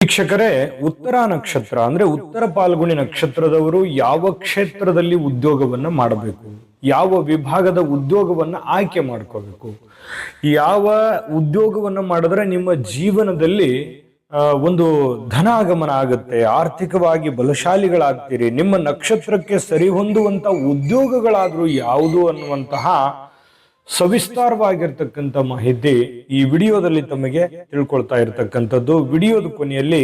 ವೀಕ್ಷಕರೇ, ಉತ್ತರ ನಕ್ಷತ್ರ ಅಂದ್ರೆ ಉತ್ತರ ಪಾಲ್ಗುಣಿ ನಕ್ಷತ್ರದವರು ಯಾವ ಕ್ಷೇತ್ರದಲ್ಲಿ ಉದ್ಯೋಗವನ್ನ ಮಾಡಬೇಕು? ಯಾವ ವಿಭಾಗದ ಉದ್ಯೋಗವನ್ನ ಆಯ್ಕೆ ಮಾಡ್ಕೋಬೇಕು? ಯಾವ ಉದ್ಯೋಗವನ್ನ ಮಾಡಿದ್ರೆ ನಿಮ್ಮ ಜೀವನದಲ್ಲಿ ಒಂದು ಒಂದು ಧನಾಗಮನ ಆಗುತ್ತೆ, ಆರ್ಥಿಕವಾಗಿ ಬಲಶಾಲಿಗಳಾಗ್ತೀರಿ, ನಿಮ್ಮ ನಕ್ಷತ್ರಕ್ಕೆ ಸರಿ ಹೊಂದುವಂತ ಉದ್ಯೋಗಗಳಾದ್ರೂ ಯಾವುದು ಅನ್ನುವಂತಹ ಸವಿಸ್ತಾರವಾಗಿರ್ತಕ್ಕಂಥ ಮಾಹಿತಿ ಈ ವಿಡಿಯೋದಲ್ಲಿ ತಮಗೆ ತಿಳ್ಕೊಳ್ತಾ ಇರತಕ್ಕಂಥದ್ದು. ವಿಡಿಯೋದ ಕೊನೆಯಲ್ಲಿ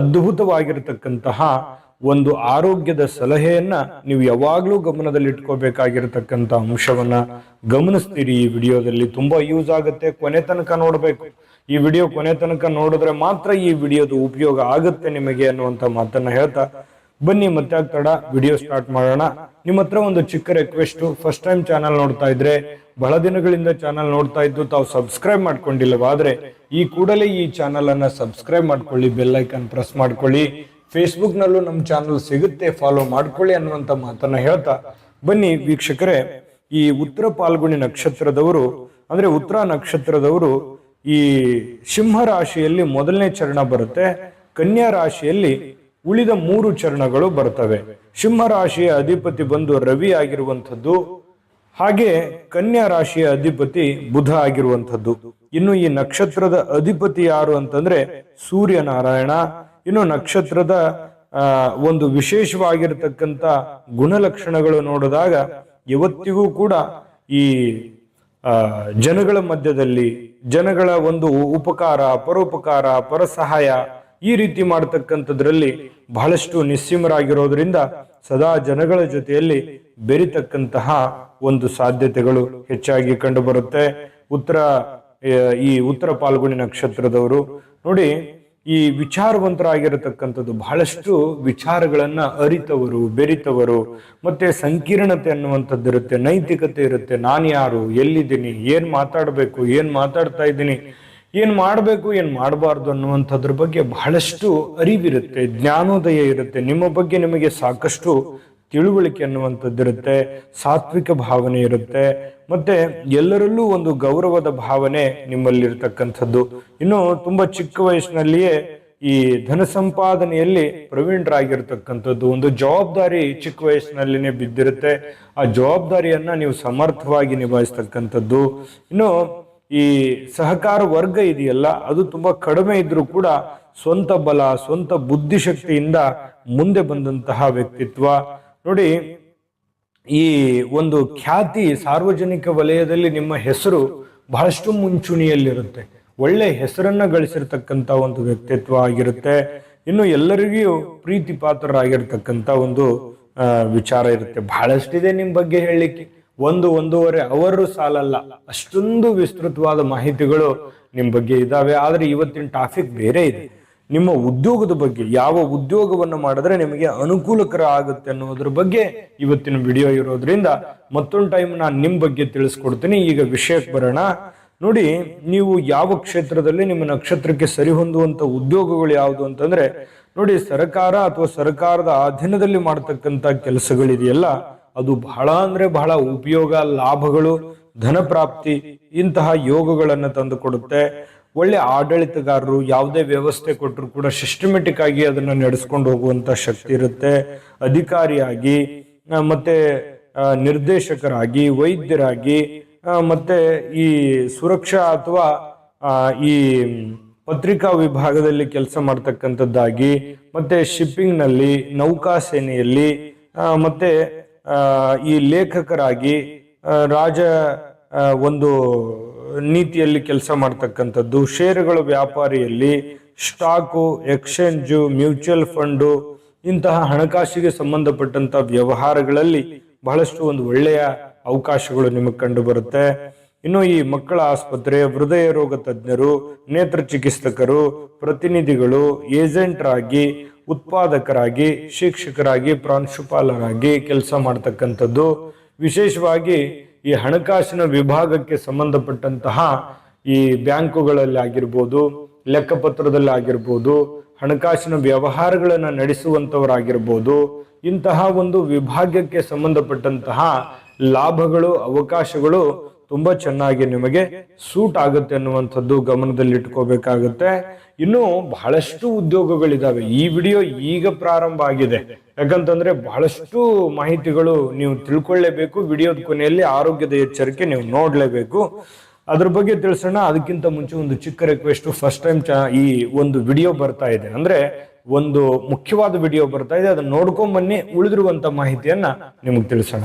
ಅದ್ಭುತವಾಗಿರ್ತಕ್ಕಂತಹ ಒಂದು ಆರೋಗ್ಯದ ಸಲಹೆಯನ್ನ ನೀವು ಯಾವಾಗ್ಲೂ ಗಮನದಲ್ಲಿ ಇಟ್ಕೋಬೇಕಾಗಿರತಕ್ಕಂಥ ಅಂಶವನ್ನ ಗಮನಿಸ್ತೀರಿ. ಈ ವಿಡಿಯೋದಲ್ಲಿ ತುಂಬಾ ಯೂಸ್ ಆಗುತ್ತೆ, ಕೊನೆ ತನಕ ನೋಡಬೇಕು. ಈ ವಿಡಿಯೋ ಕೊನೆ ತನಕ ನೋಡಿದ್ರೆ ಮಾತ್ರ ಈ ವಿಡಿಯೋದ ಉಪಯೋಗ ಆಗುತ್ತೆ ನಿಮಗೆ ಅನ್ನುವಂತ ಮಾತನ್ನ ಹೇಳ್ತಾ ಬನ್ನಿ ಮತ್ತೆ ಆಗ್ತಾಡ ವಿಡಿಯೋ ಸ್ಟಾರ್ಟ್ ಮಾಡೋಣ. ನಿಮ್ಮ ಹತ್ರ ಒಂದು ಚಿಕ್ಕ ರಿಕ್ವೆಸ್ಟ್ ಫಸ್ಟ್ ಟೈಮ್ ಚಾನಲ್ ನೋಡ್ತಾ ಇದ್ರೆ, ಬಹಳ ದಿನಗಳಿಂದ ಚಾನಲ್ ನೋಡ್ತಾ ಇದ್ದು, ತಾವು ಸಬ್ಸ್ಕ್ರೈಬ್ ಮಾಡ್ಕೊಂಡಿಲ್ಲವಾದ್ರೆ, ಈ ಕೂಡಲೇ ಈ ಚಾನಲ್ ಅನ್ನ ಸಬ್ಸ್ಕ್ರೈಬ್ ಮಾಡ್ಕೊಳ್ಳಿ ಬೆಲ್ ಐಕನ್ ಪ್ರೆಸ್ ಮಾಡ್ಕೊಳ್ಳಿ. ಫೇಸ್ಬುಕ್ ನಲ್ಲೂ ನಮ್ಮ ಚಾನಲ್ ಸಿಗುತ್ತೆ ಫಾಲೋ ಮಾಡ್ಕೊಳ್ಳಿ ಅನ್ನುವಂತ ಮಾತನ್ನ ಹೇಳ್ತಾ, ಬನ್ನಿ ವೀಕ್ಷಕರೇ, ಈ ಉತ್ತರ ಪಾಲ್ಗುಣಿ ನಕ್ಷತ್ರದವರು, ಅಂದ್ರೆ ಉತ್ತರ ನಕ್ಷತ್ರದವರು, ಈ ಸಿಂಹ ರಾಶಿಯಲ್ಲಿ ಮೊದಲನೇ ಚರಣ ಬರುತ್ತೆ, ಕನ್ಯಾ ರಾಶಿಯಲ್ಲಿ ಉಳಿದ ಮೂರು ಚರಣಗಳು ಬರ್ತವೆ. ಸಿಂಹ ರಾಶಿಯ ಅಧಿಪತಿ ಬಂದು ರವಿ ಆಗಿರುವಂಥದ್ದು, ಹಾಗೆ ಕನ್ಯಾ ರಾಶಿಯ ಅಧಿಪತಿ ಬುಧ ಆಗಿರುವಂಥದ್ದು. ಇನ್ನು ಈ ನಕ್ಷತ್ರದ ಅಧಿಪತಿ ಯಾರು ಅಂತಂದ್ರೆ ಸೂರ್ಯನಾರಾಯಣ. ಇನ್ನು ನಕ್ಷತ್ರದ ಒಂದು ವಿಶೇಷವಾಗಿರತಕ್ಕಂತ ಗುಣಲಕ್ಷಣಗಳು ನೋಡಿದಾಗ ಇವತ್ತಿಗೂ ಕೂಡ ಈ ಜನಗಳ ಮಧ್ಯದಲ್ಲಿ ಜನಗಳ ಒಂದು ಉಪಕಾರ, ಪರೋಪಕಾರ, ಪರಸಹಾಯ ಈ ರೀತಿ ಮಾಡತಕ್ಕಂಥದ್ರಲ್ಲಿ ಬಹಳಷ್ಟು ನಿಸ್ಸೀಮರಾಗಿರೋದ್ರಿಂದ ಸದಾ ಜನಗಳ ಜೊತೆಯಲ್ಲಿ ಬೆರಿತಕ್ಕಂತಹ ಒಂದು ಸಾಧ್ಯತೆಗಳು ಹೆಚ್ಚಾಗಿ ಕಂಡುಬರುತ್ತೆ. ಉತ್ತರ ಈ ಉತ್ತರ ಪಾಲ್ಗುಣಿ ನಕ್ಷತ್ರದವರು ನೋಡಿ, ಈ ವಿಚಾರವಂತರಾಗಿರತಕ್ಕಂಥದ್ದು ಬಹಳಷ್ಟು ವಿಚಾರಗಳನ್ನ ಅರಿತವರು, ಬೆರಿತವರು, ಮತ್ತೆ ಸಂಕೀರ್ಣತೆ ಅನ್ನುವಂಥದ್ದು ಇರುತ್ತೆ, ನೈತಿಕತೆ ಇರುತ್ತೆ. ನಾನು ಯಾರು, ಎಲ್ಲಿದ್ದೀನಿ, ಏನ್ ಮಾತಾಡಬೇಕು, ಏನ್ ಮಾತಾಡ್ತಾ ಇದ್ದೀನಿ ಏನ್ ಮಾಡಬೇಕು, ಏನು ಮಾಡಬಾರ್ದು ಅನ್ನುವಂಥದ್ರ ಬಗ್ಗೆ ಬಹಳಷ್ಟು ಅರಿವಿರುತ್ತೆ, ಜ್ಞಾನೋದಯ ಇರುತ್ತೆ. ನಿಮ್ಮ ಬಗ್ಗೆ ನಿಮಗೆ ಸಾಕಷ್ಟು ತಿಳುವಳಿಕೆ ಅನ್ನುವಂಥದ್ದಿರುತ್ತೆ ಸಾತ್ವಿಕ ಭಾವನೆ ಇರುತ್ತೆ. ಮತ್ತೆ ಎಲ್ಲರಲ್ಲೂ ಒಂದು ಗೌರವದ ಭಾವನೆ ನಿಮ್ಮಲ್ಲಿರ್ತಕ್ಕಂಥದ್ದು. ಇನ್ನು ತುಂಬಾ ಚಿಕ್ಕ ವಯಸ್ಸಿನಲ್ಲಿಯೇ ಈ ಧನ ಸಂಪಾದನೆಯಲ್ಲಿ ಪ್ರವೀಣರಾಗಿರ್ತಕ್ಕಂಥದ್ದು. ಒಂದು ಜವಾಬ್ದಾರಿ ಚಿಕ್ಕ ವಯಸ್ಸಿನಲ್ಲಿನೇ ಬಿದ್ದಿರುತ್ತೆ. ಆ ಜವಾಬ್ದಾರಿಯನ್ನ ನೀವು ಸಮರ್ಥವಾಗಿ ನಿಭಾಯಿಸ್ತಕ್ಕಂಥದ್ದು. ಇನ್ನು ಈ ಸಹಕಾರ ವರ್ಗ ಇದೆಯಲ್ಲ, ಅದು ತುಂಬಾ ಕಡಿಮೆ ಇದ್ರೂ ಕೂಡ ಸ್ವಂತ ಬಲ, ಸ್ವಂತ ಬುದ್ಧಿಶಕ್ತಿಯಿಂದ ಮುಂದೆ ಬಂದಂತಹ ವ್ಯಕ್ತಿತ್ವ. ನೋಡಿ, ಈ ಒಂದು ಖ್ಯಾತಿ ಸಾರ್ವಜನಿಕ ವಲಯದಲ್ಲಿ ನಿಮ್ಮ ಹೆಸರು ಬಹಳಷ್ಟು ಮುಂಚೂಣಿಯಲ್ಲಿರುತ್ತೆ. ಒಳ್ಳೆ ಹೆಸರನ್ನ ಗಳಿಸಿರ್ತಕ್ಕಂಥ ಒಂದು ವ್ಯಕ್ತಿತ್ವ ಆಗಿರುತ್ತೆ. ಇನ್ನು ಎಲ್ಲರಿಗೂ ಪ್ರೀತಿ ಪಾತ್ರರಾಗಿರ್ತಕ್ಕಂಥ ಒಂದು ವಿಚಾರ ಇರುತ್ತೆ. ಬಹಳಷ್ಟಿದೆ ನಿಮ್ಮ ಬಗ್ಗೆ ಹೇಳಲಿಕ್ಕೆ. ಒಂದು ಒಂದೂವರೆ ಅವರು ಸಾಲಲ್ಲ. ಅಷ್ಟೊಂದು ವಿಸ್ತೃತವಾದ ಮಾಹಿತಿಗಳು ನಿಮ್ಮ ಬಗ್ಗೆ ಇದಾವೆ. ಆದರೆ ಇವತ್ತಿನ ಟಾಪಿಕ್ ಬೇರೆ ಇದೆ. ನಿಮ್ಮ ಉದ್ಯೋಗದ ಬಗ್ಗೆ, ಯಾವ ಉದ್ಯೋಗವನ್ನು ಮಾಡಿದ್ರೆ ನಿಮಗೆ ಅನುಕೂಲಕರ ಆಗುತ್ತೆ ಅನ್ನೋದ್ರ ಬಗ್ಗೆ ಇವತ್ತಿನ ವಿಡಿಯೋ ಇರೋದ್ರಿಂದ ಮತ್ತೊಂದು ಟೈಮ್ ನಾನು ನಿಮ್ಮ ಬಗ್ಗೆ ತಿಳಿಸ್ಕೊಡ್ತೀನಿ. ಈಗ ವಿಷಯಕ್ಕೆ ಬರೋಣ. ನೋಡಿ, ನೀವು ಯಾವ ಕ್ಷೇತ್ರದಲ್ಲಿ ನಿಮ್ಮ ನಕ್ಷತ್ರಕ್ಕೆ ಸರಿ ಹೊಂದುವಂತ ಉದ್ಯೋಗಗಳು ಯಾವುದು ಅಂತಂದ್ರೆ, ನೋಡಿ, ಸರ್ಕಾರ ಅಥವಾ ಸರ್ಕಾರದ ಅಧೀನದಲ್ಲಿ ಮಾಡತಕ್ಕಂತ ಕೆಲಸಗಳಿದೆಯಲ್ಲ ಅದು ಬಹಳ ಅಂದ್ರೆ ಬಹಳ ಉಪಯೋಗ ಲಾಭಗಳು ಧನ ಪ್ರಾಪ್ತಿ ಇಂತಹ ಯೋಗಗಳನ್ನು ತಂದು ಕೊಡುತ್ತೆ ಒಳ್ಳೆ ಆಡಳಿತಗಾರರು ಯಾವುದೇ ವ್ಯವಸ್ಥೆ ಕೊಟ್ಟರು ಕೂಡ ಸಿಸ್ಟಮೆಟಿಕ್ ಆಗಿ ಅದನ್ನು ನಡೆಸ್ಕೊಂಡು ಹೋಗುವಂತ ಶಕ್ತಿ ಇರುತ್ತೆ. ಅಧಿಕಾರಿಯಾಗಿ ಮತ್ತೆ ನಿರ್ದೇಶಕರಾಗಿ ವೈದ್ಯರಾಗಿ ಮತ್ತೆ ಈ ಸುರಕ್ಷಾ ಅಥವಾ ಈ ಪತ್ರಿಕಾ ವಿಭಾಗದಲ್ಲಿ ಕೆಲಸ ಮಾಡ್ತಕ್ಕಂಥದ್ದಾಗಿ ಮತ್ತೆ ಶಿಪ್ಪಿಂಗ್ನಲ್ಲಿ ನೌಕಾಸೇನೆಯಲ್ಲಿ ಆ, ಮತ್ತೆ ಈ ಲೇಖಕರಾಗಿ ರಾಜ ಒಂದು ನೀತಿಯಲ್ಲಿ ಕೆಲಸ ಮಾಡ್ತಕ್ಕಂಥದ್ದು, ಷೇರುಗಳ ವ್ಯಾಪಾರಿಯಲ್ಲಿ ಸ್ಟಾಕು, ಎಕ್ಸ್ಚೇಂಜು, ಮ್ಯೂಚುವಲ್ ಫಂಡು, ಇಂತಹ ಹಣಕಾಸಿಗೆ ಸಂಬಂಧಪಟ್ಟಂತ ವ್ಯವಹಾರಗಳಲ್ಲಿ ಬಹಳಷ್ಟು ಒಂದು ಒಳ್ಳೆಯ ಅವಕಾಶಗಳು ನಿಮಗೆ ಕಂಡು ಬರುತ್ತೆ ಇನ್ನು ಈ ಮಕ್ಕಳ ಆಸ್ಪತ್ರೆ, ಹೃದಯ ರೋಗ ತಜ್ಞರು, ನೇತ್ರ ಚಿಕಿತ್ಸಕರು, ಪ್ರತಿನಿಧಿಗಳು, ಏಜೆಂಟರಾಗಿ ಉತ್ಪಾದಕರಾಗಿ, ಶಿಕ್ಷಕರಾಗಿ, ಪ್ರಾಂಶುಪಾಲರಾಗಿ ಕೆಲಸ ಮಾಡ್ತಕ್ಕಂಥದ್ದು. ವಿಶೇಷವಾಗಿ ಈ ಹಣಕಾಸಿನ ವಿಭಾಗಕ್ಕೆ ಸಂಬಂಧಪಟ್ಟಂತಹ ಈ ಬ್ಯಾಂಕುಗಳಲ್ಲಿ ಆಗಿರ್ಬೋದು, ಲೆಕ್ಕಪತ್ರದಲ್ಲಿ ಆಗಿರ್ಬೋದು, ಹಣಕಾಸಿನ ವ್ಯವಹಾರಗಳನ್ನು ನಡೆಸುವಂಥವರಾಗಿರ್ಬೋದು, ಇಂತಹ ಒಂದು ವಿಭಾಗಕ್ಕೆ ಸಂಬಂಧಪಟ್ಟಂತಹ ಲಾಭಗಳು, ಅವಕಾಶಗಳು ತುಂಬಾ ಚೆನ್ನಾಗಿ ನಿಮಗೆ ಸೂಟ್ ಆಗುತ್ತೆ ಅನ್ನುವಂಥದ್ದು ಗಮನದಲ್ಲಿ ಇನ್ನೂ ಬಹಳಷ್ಟು ಉದ್ಯೋಗಗಳಿದ್ದಾವೆ ಈ ವಿಡಿಯೋ ಈಗ ಪ್ರಾರಂಭ ಆಗಿದೆ. ಯಾಕಂತಂದ್ರೆ ಬಹಳಷ್ಟು ಮಾಹಿತಿಗಳು ನೀವು ತಿಳ್ಕೊಳ್ಳೇಬೇಕು. ವಿಡಿಯೋದ ಕೊನೆಯಲ್ಲಿ ಆರೋಗ್ಯದ ಎಚ್ಚರಿಕೆ ನೀವು ನೋಡ್ಲೇಬೇಕು. ಅದ್ರ ಬಗ್ಗೆ ತಿಳಿಸೋಣ. ಅದಕ್ಕಿಂತ ಮುಂಚೆ ಒಂದು ಚಿಕ್ಕ ರಿಕ್ವೆಸ್ಟ್ ಫಸ್ಟ್ ಟೈಮ್ ಈ ಒಂದು ವಿಡಿಯೋ ಬರ್ತಾ ಇದೆ. ಅಂದ್ರೆ ಒಂದು ಮುಖ್ಯವಾದ ವಿಡಿಯೋ ಬರ್ತಾ ಇದೆ. ಅದನ್ನ ನೋಡ್ಕೊಂಡ್ ಬನ್ನಿ. ಉಳಿದಿರುವಂತ ಮಾಹಿತಿಯನ್ನ ನಿಮಗೆ ತಿಳಿಸೋಣ.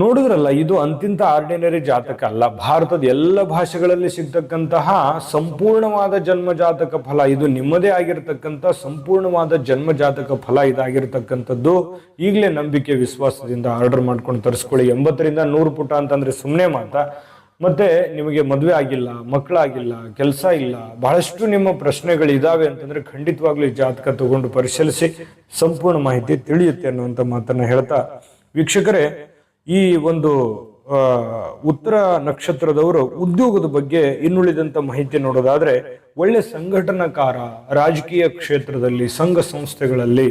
ನೋಡಿದ್ರಲ್ಲ, ಇದು ಅಂತಿಂತ ಆರ್ಡಿನರಿ ಜಾತಕ ಅಲ್ಲ. ಭಾರತದ ಎಲ್ಲ ಭಾಷೆಗಳಲ್ಲಿ ಸಿಗ್ತಕ್ಕಂತಹ ಸಂಪೂರ್ಣವಾದ ಜನ್ಮ ಜಾತಕ ಫಲ, ಇದು ನಿಮ್ಮದೇ ಆಗಿರತಕ್ಕಂಥ ಸಂಪೂರ್ಣವಾದ ಜನ್ಮ ಜಾತಕ ಫಲ ಇದಾಗಿರ್ತಕ್ಕಂಥದ್ದು. ಈಗಲೇ ನಂಬಿಕೆ, ವಿಶ್ವಾಸದಿಂದ ಆರ್ಡರ್ ಮಾಡ್ಕೊಂಡು ತರಿಸ್ಕೊಳ್ಳಿ. ಎಂಬತ್ತರಿಂದ ನೂರು ಪುಟ ಅಂತಂದ್ರೆ ಸುಮ್ಮನೆ ಮಾತಾ ಮತ್ತೆ ನಿಮಗೆ ಮದುವೆ ಆಗಿಲ್ಲ, ಮಕ್ಕಳಾಗಿಲ್ಲ, ಕೆಲಸ ಇಲ್ಲ, ಬಹಳಷ್ಟು ನಿಮ್ಮ ಪ್ರಶ್ನೆಗಳು ಇದಾವೆ ಅಂತಂದ್ರೆ ಖಂಡಿತವಾಗ್ಲೂ ಈ ಜಾತಕ ತಗೊಂಡು ಪರಿಶೀಲಿಸಿ, ಸಂಪೂರ್ಣ ಮಾಹಿತಿ ತಿಳಿಯುತ್ತೆ ಅನ್ನುವಂಥ ಮಾತನ್ನ ಹೇಳ್ತಾ, ವೀಕ್ಷಕರೇ ಈ ಒಂದು ಉತ್ತರ ನಕ್ಷತ್ರದವರು ಉದ್ಯೋಗದ ಬಗ್ಗೆ ಇನ್ನುಳಿದಂತ ಮಾಹಿತಿ ನೋಡೋದಾದ್ರೆ, ಒಳ್ಳೆ ಸಂಘಟನಾಕಾರ, ರಾಜಕೀಯ ಕ್ಷೇತ್ರದಲ್ಲಿ, ಸಂಘ ಸಂಸ್ಥೆಗಳಲ್ಲಿ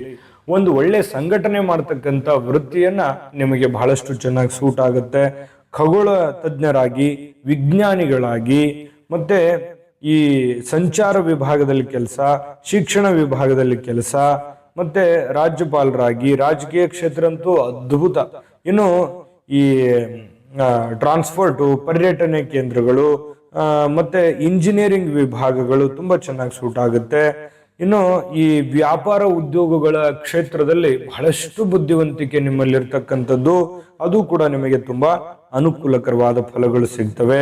ಒಂದು ಒಳ್ಳೆ ಸಂಘಟನೆ ಮಾಡ್ತಕ್ಕಂಥ ವೃತ್ತಿಯನ್ನ ನಿಮಗೆ ಬಹಳಷ್ಟು ಚೆನ್ನಾಗಿ ಸೂಟ್ ಆಗುತ್ತೆ. ಖಗೋಳ ತಜ್ಞರಾಗಿ, ವಿಜ್ಞಾನಿಗಳಾಗಿ, ಮತ್ತೆ ಈ ಸಂಚಾರ ವಿಭಾಗದಲ್ಲಿ ಕೆಲಸ, ಶಿಕ್ಷಣ ವಿಭಾಗದಲ್ಲಿ ಕೆಲಸ, ಮತ್ತೆ ರಾಜ್ಯಪಾಲರಾಗಿ, ರಾಜಕೀಯ ಕ್ಷೇತ್ರ ಅಂತೂ ಅದ್ಭುತ. ಇನ್ನು ಈ ಟ್ರಾನ್ಸ್ಪೋರ್ಟು ಪರ್ಯಟನೆ ಕೇಂದ್ರಗಳು ಮತ್ತೆ ಇಂಜಿನಿಯರಿಂಗ್ ವಿಭಾಗಗಳು ತುಂಬಾ ಚೆನ್ನಾಗಿ ಸೂಟ್ ಆಗುತ್ತೆ. ಇನ್ನು ಈ ವ್ಯಾಪಾರ ಉದ್ಯೋಗಗಳ ಕ್ಷೇತ್ರದಲ್ಲಿ ಬಹಳಷ್ಟು ಬುದ್ಧಿವಂತಿಕೆ ನಿಮ್ಮಲ್ಲಿರ್ತಕ್ಕಂಥದ್ದು, ಅದು ಕೂಡ ನಿಮಗೆ ತುಂಬಾ ಅನುಕೂಲಕರವಾದ ಫಲಗಳು ಸಿಗ್ತವೆ.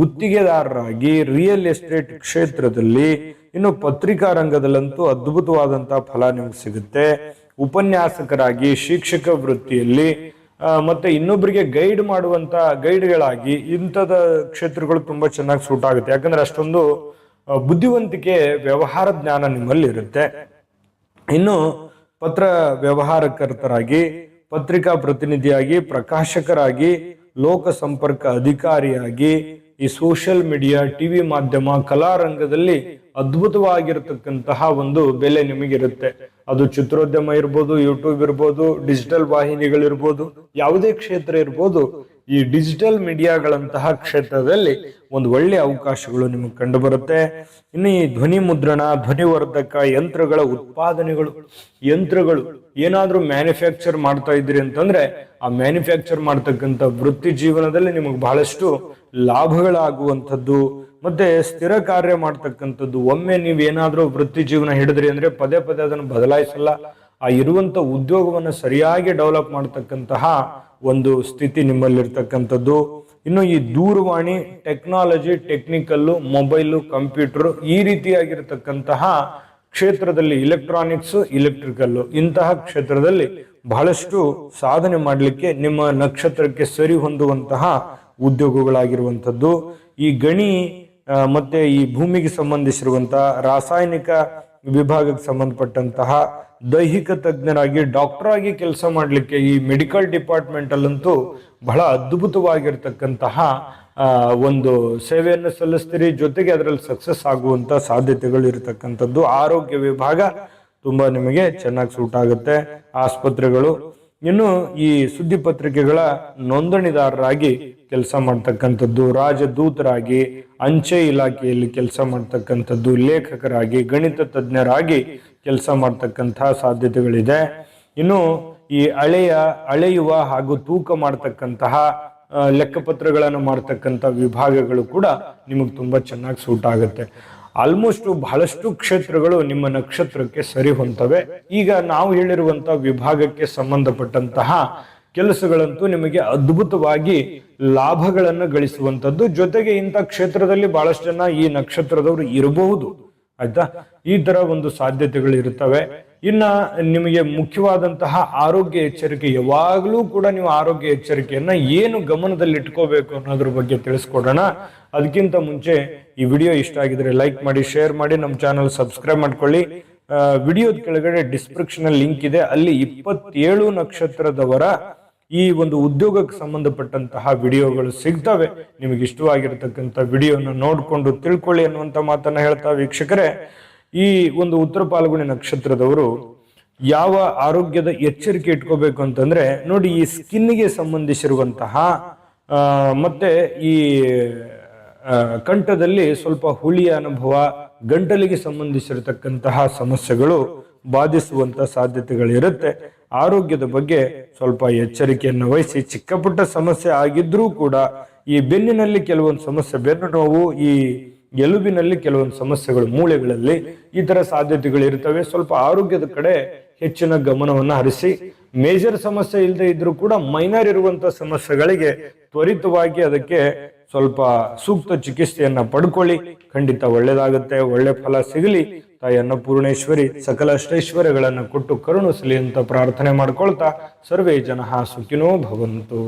ಗುತ್ತಿಗೆದಾರರಾಗಿ ರಿಯಲ್ ಎಸ್ಟೇಟ್ ಕ್ಷೇತ್ರದಲ್ಲಿ ಇನ್ನು ಪತ್ರಿಕಾ ರಂಗದಲ್ಲಂತೂ ಅದ್ಭುತವಾದಂತಹ ಫಲ ನಿಮಗೆ ಸಿಗುತ್ತೆ. ಉಪನ್ಯಾಸಕರಾಗಿ ಶಿಕ್ಷಕ ವೃತ್ತಿಯಲ್ಲಿ ಮತ್ತೆ ಇನ್ನೊಬ್ಬರಿಗೆ ಗೈಡ್ ಮಾಡುವಂತ ಗೈಡ್ಗಳಾಗಿ ಇಂಥದ ಕ್ಷೇತ್ರಗಳು ತುಂಬಾ ಚೆನ್ನಾಗಿ ಸೂಟ್ ಆಗುತ್ತೆ. ಯಾಕಂದ್ರೆ ಅಷ್ಟೊಂದು ಬುದ್ಧಿವಂತಿಕೆ ವ್ಯವಹಾರ ಜ್ಞಾನ ನಿಮ್ಮಲ್ಲಿ ಇರುತ್ತೆ ಇನ್ನು ಪತ್ರ ವ್ಯವಹಾರಕರ್ತರಾಗಿ, ಪತ್ರಿಕಾ ಪ್ರತಿನಿಧಿಯಾಗಿ, ಪ್ರಕಾಶಕರಾಗಿ, ಲೋಕ ಸಂಪರ್ಕ ಅಧಿಕಾರಿಯಾಗಿ, ಈ ಸೋಷಿಯಲ್ ಮೀಡಿಯಾ ಟಿವಿ ಮಾಧ್ಯಮ ಕಲಾರಂಗದಲ್ಲಿ ಅದ್ಭುತವಾಗಿರತಕ್ಕಂತಹ ಒಂದು ಬೆಲೆ ನಿಮಗಿರುತ್ತೆ. ಅದು ಚಿತ್ರೋದ್ಯಮ ಇರ್ಬೋದು ಯೂಟ್ಯೂಬ್ ಇರ್ಬೋದು ಡಿಜಿಟಲ್ ವಾಹಿನಿಗಳಿರ್ಬೋದು, ಯಾವುದೇ ಕ್ಷೇತ್ರ ಇರ್ಬೋದು, ಈ ಡಿಜಿಟಲ್ ಮೀಡಿಯಾಗಳಂತಹ ಕ್ಷೇತ್ರದಲ್ಲಿ ಒಂದು ಒಳ್ಳೆಯ ಅವಕಾಶಗಳು ನಿಮಗೆ ಕಂಡು ಬರುತ್ತೆ ಇನ್ನು ಈ ಧ್ವನಿ ಮುದ್ರಣ, ಧ್ವನಿವರ್ಧಕ ಯಂತ್ರಗಳ ಉತ್ಪಾದನೆಗಳು, ಯಂತ್ರಗಳು ಏನಾದರೂ ಮ್ಯಾನುಫ್ಯಾಕ್ಚರ್ ಮಾಡ್ತಾ ಇದ್ರಿ ಅಂತಂದ್ರೆ ಆ ಮ್ಯಾನುಫ್ಯಾಕ್ಚರ್ ಮಾಡ್ತಕ್ಕಂಥ ವೃತ್ತಿ ಜೀವನದಲ್ಲಿ ನಿಮಗೆ ಬಹಳಷ್ಟು ಲಾಭಗಳಾಗುವಂಥದ್ದು. ಮತ್ತೆ ಸ್ಥಿರ ಕಾರ್ಯ ಮಾಡ್ತಕ್ಕಂಥದ್ದು. ಒಮ್ಮೆ ನೀವು ಏನಾದರೂ ವೃತ್ತಿ ಜೀವನ ಹಿಡಿದ್ರಿ ಅಂದ್ರೆ ಪದೇ ಪದೇ ಅದನ್ನು ಬದಲಾಯಿಸಲ್ಲ. ಆ ಇರುವಂತ ಉದ್ಯೋಗವನ್ನು ಸರಿಯಾಗಿ ಡೆವಲಪ್ ಮಾಡ್ತಕ್ಕಂತಹ ಒಂದು ಸ್ಥಿತಿ ನಿಮ್ಮಲ್ಲಿರ್ತಕ್ಕಂಥದ್ದು. ಇನ್ನು ಈ ದೂರವಾಣಿ, ಟೆಕ್ನಾಲಜಿ, ಟೆಕ್ನಿಕಲ್ಲು, ಮೊಬೈಲು, ಕಂಪ್ಯೂಟರ್ ಈ ರೀತಿಯಾಗಿರ್ತಕ್ಕಂತಹ ಕ್ಷೇತ್ರದಲ್ಲಿ ಇಲೆಕ್ಟ್ರಾನಿಕ್ಸ್, ಇಲೆಕ್ಟ್ರಿಕಲ್ಲು ಇಂತಹ ಕ್ಷೇತ್ರದಲ್ಲಿ ಬಹಳಷ್ಟು ಸಾಧನೆ ಮಾಡಲಿಕ್ಕೆ ನಿಮ್ಮ ನಕ್ಷತ್ರಕ್ಕೆ ಸರಿ ಹೊಂದುವಂತಹ ಉದ್ಯೋಗಗಳಾಗಿರುವಂಥದ್ದು. ಈ ಗಣಿ ಮತ್ತೆ ಈ ಭೂಮಿಗೆ ಸಂಬಂಧಿಸಿರುವಂತಹ ರಾಸಾಯನಿಕ ವಿಭಾಗಕ್ಕೆ ಸಂಬಂಧಪಟ್ಟಂತಹ ದೈಹಿಕ ತಜ್ಞರಾಗಿ ಡಾಕ್ಟರ್ ಆಗಿ ಕೆಲಸ ಮಾಡಲಿಕ್ಕೆ ಈ ಮೆಡಿಕಲ್ ಡಿಪಾರ್ಟ್ಮೆಂಟ್ ಅಲ್ಲಂತೂ ಬಹಳ ಅದ್ಭುತವಾಗಿರ್ತಕ್ಕಂತಹ ಒಂದು ಸೇವೆಯನ್ನು ಸಲ್ಲಿಸ್ತೀರಿ. ಜೊತೆಗೆ ಅದರಲ್ಲಿ ಸಕ್ಸಸ್ ಆಗುವಂತ ಸಾಧ್ಯತೆಗಳು ಇರತಕ್ಕಂಥದ್ದು. ಆರೋಗ್ಯ ವಿಭಾಗ ತುಂಬಾ ನಿಮಗೆ ಚೆನ್ನಾಗಿ ಸೂಟ್ ಆಗುತ್ತೆ. ಆಸ್ಪತ್ರೆಗಳು ಇನ್ನು ಈ ಸುದ್ದಿ ಪತ್ರಿಕೆಗಳ ನೋಂದಣಿದಾರರಾಗಿ ಕೆಲಸ ಮಾಡ್ತಕ್ಕಂಥದ್ದು, ರಾಜದೂತರಾಗಿ, ಅಂಚೆ ಇಲಾಖೆಯಲ್ಲಿ ಕೆಲಸ ಮಾಡ್ತಕ್ಕಂಥದ್ದು, ಲೇಖಕರಾಗಿ, ಗಣಿತ ತಜ್ಞರಾಗಿ ಕೆಲಸ ಮಾಡ್ತಕ್ಕಂತಹ ಸಾಧ್ಯತೆಗಳಿದೆ. ಇನ್ನು ಈ ಹಳೆಯ ಅಳೆಯುವ ಹಾಗೂ ತೂಕ ಮಾಡ್ತಕ್ಕಂತಹ ಲೆಕ್ಕಪತ್ರಗಳನ್ನು ಮಾಡ್ತಕ್ಕಂಥ ವಿಭಾಗಗಳು ಕೂಡ ನಿಮಗೆ ತುಂಬಾ ಚೆನ್ನಾಗಿ ಸೂಟ್ ಆಗುತ್ತೆ. ಆಲ್ಮೋಸ್ಟ್ ಬಹಳಷ್ಟು ಕ್ಷೇತ್ರಗಳು ನಿಮ್ಮ ನಕ್ಷತ್ರಕ್ಕೆ ಸರಿ ಹೊಂತವೆ. ಈಗ ನಾವು ಹೇಳಿರುವಂತಹ ವಿಭಾಗಕ್ಕೆ ಸಂಬಂಧಪಟ್ಟಂತಹ ಕೆಲಸಗಳಂತೂ ನಿಮಗೆ ಅದ್ಭುತವಾಗಿ ಲಾಭಗಳನ್ನು ಗಳಿಸುವಂತದ್ದು ಜೊತೆಗೆ ಇಂಥ ಕ್ಷೇತ್ರದಲ್ಲಿ ಬಹಳಷ್ಟು ಜನ ಈ ನಕ್ಷತ್ರದವರು ಇರಬಹುದು. ಆಯ್ತಾ? ಈ ತರ ಒಂದು ಸಾಧ್ಯತೆಗಳು ಇರ್ತವೆ ಇನ್ನ ನಿಮಗೆ ಮುಖ್ಯವಾದಂತಹ ಆರೋಗ್ಯ ಎಚ್ಚರಿಕೆ, ಯಾವಾಗಲೂ ಕೂಡ ನೀವು ಆರೋಗ್ಯ ಎಚ್ಚರಿಕೆಯನ್ನ ಏನು ಗಮನದಲ್ಲಿ ಇಟ್ಕೋಬೇಕು ಅನ್ನೋದ್ರ ಬಗ್ಗೆ ತಿಳಿಸ್ಕೊಡೋಣ. ಅದಕ್ಕಿಂತ ಮುಂಚೆ ಈ ವಿಡಿಯೋ ಇಷ್ಟ ಆಗಿದ್ರೆ ಲೈಕ್ ಮಾಡಿ, ಶೇರ್ ಮಾಡಿ, ನಮ್ಮ ಚಾನಲ್ ಸಬ್ಸ್ಕ್ರೈಬ್ ಮಾಡ್ಕೊಳ್ಳಿ. ವಿಡಿಯೋದ ಕೆಳಗಡೆ ಡಿಸ್ಕ್ರಿಪ್ಷನ್ ಲಿಂಕ್ ಇದೆ. ಅಲ್ಲಿ ಇಪ್ಪತ್ತೇಳು ನಕ್ಷತ್ರದವರ ಈ ಒಂದು ಉದ್ಯೋಗಕ್ಕೆ ಸಂಬಂಧಪಟ್ಟಂತಹ ವಿಡಿಯೋಗಳು ಸಿಗ್ತವೆ. ನಿಮಗೆ ಇಷ್ಟವಾಗಿರತಕ್ಕಂಥ ವಿಡಿಯೋನ ನೋಡಿಕೊಂಡು ತಿಳ್ಕೊಳ್ಳಿ ಅನ್ನುವಂಥ ಮಾತನ್ನ ಹೇಳ್ತಾ ವೀಕ್ಷಕರೇ. ಈ ಒಂದು ಉತ್ತರ ಪಾಲ್ಗುಣಿ ನಕ್ಷತ್ರದವರು ಯಾವ ಆರೋಗ್ಯದ ಎಚ್ಚರಿಕೆ ಇಟ್ಕೋಬೇಕು ಅಂತಂದ್ರೆ, ನೋಡಿ ಈ ಸ್ಕಿನ್ಗೆ ಸಂಬಂಧಿಸಿರುವಂತಹ ಮತ್ತೆ ಈ ಕಂಠದಲ್ಲಿ ಸ್ವಲ್ಪ ಹುಳಿಯ ಅನುಭವ, ಗಂಟಲಿಗೆ ಸಂಬಂಧಿಸಿರತಕ್ಕಂತಹ ಸಮಸ್ಯೆಗಳು ಬಾಧಿಸುವಂತ ಸಾಧ್ಯತೆಗಳಿರುತ್ತೆ. ಆರೋಗ್ಯದ ಬಗ್ಗೆ ಸ್ವಲ್ಪ ಎಚ್ಚರಿಕೆಯನ್ನು ವಹಿಸಿ, ಚಿಕ್ಕಪುಟ್ಟ ಸಮಸ್ಯೆ ಆಗಿದ್ರೂ ಕೂಡ ಈ ಬೆನ್ನಿನಲ್ಲಿ ಕೆಲವೊಂದು ಸಮಸ್ಯೆ, ಬೆನ್ನು ನೋವು, ಈ ಎಲುಬಿನಲ್ಲಿ ಕೆಲವೊಂದು ಸಮಸ್ಯೆಗಳು, ಮೂಳೆಗಳಲ್ಲಿ ಈ ತರ ಸಾಧ್ಯತೆಗಳು ಇರ್ತವೆ ಸ್ವಲ್ಪ ಆರೋಗ್ಯದ ಕಡೆ ಹೆಚ್ಚಿನ ಗಮನವನ್ನು ಹರಿಸಿ. ಮೇಜರ್ ಸಮಸ್ಯೆ ಇಲ್ಲದೆ ಇದ್ರೂ ಕೂಡ ಮೈನರ್ ಇರುವಂತ ಸಮಸ್ಯೆಗಳಿಗೆ ತ್ವರಿತವಾಗಿ ಅದಕ್ಕೆ ಸ್ವಲ್ಪ ಸೂಕ್ತ ಚಿಕಿತ್ಸೆಯನ್ನ ಪಡ್ಕೊಳ್ಳಿ. ಖಂಡಿತ ಒಳ್ಳೇದಾಗುತ್ತೆ, ಒಳ್ಳೆ ಫಲ ಸಿಗಲಿ. ತಾಯಿ ಅನ್ನಪೂರ್ಣೇಶ್ವರಿ ಸಕಲ ಅಷ್ಟೈಶ್ವರ್ಯಗಳನ್ನು ಕೊಟ್ಟು ಕರುಣಿಸಲಿ ಅಂತ ಪ್ರಾರ್ಥನೆ ಮಾಡ್ಕೊಳ್ತಾ ಸರ್ವೇ ಜನ ಸುಖಿನೋ ಭವಂತು.